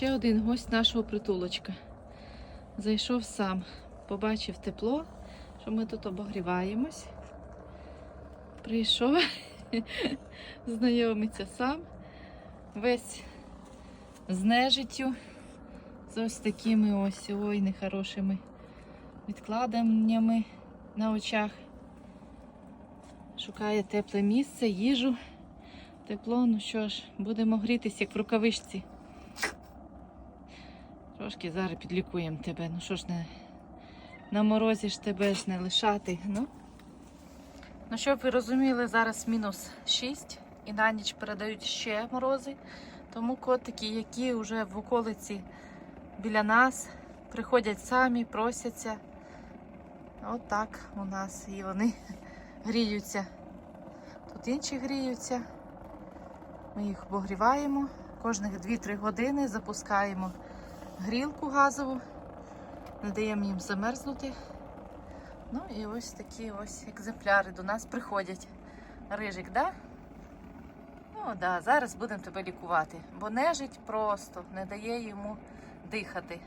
ще один гость нашого притулочка. Зайшов сам, побачив тепло, що ми тут обогріваємось. Прийшов, знайомиться сам, весь з нежиттю, з ось такими ось ой, нехорошими відкладеннями на очах. Шукає тепле місце, їжу. Тепло, ну що ж, будемо грітися, як в рукавичці. Трошки зараз підлікуємо тебе. Ну що ж, не на морозі ж тебе ж не лишати. Ну, ну щоб ви розуміли, зараз мінус 6 і на ніч передають ще морози. Тому котики, які вже в околиці біля нас, приходять самі, просяться. От так у нас і вони гріються. Тут інші гріються. Ми їх обогріваємо. Кожних 2-3 години запускаємо грілку газову, не даємо їм замерзнути. Ну і ось такі ось екземпляри до нас приходять. Рижик, да? Ну да, зараз будемо тебе лікувати, бо нежить просто не дає йому дихати.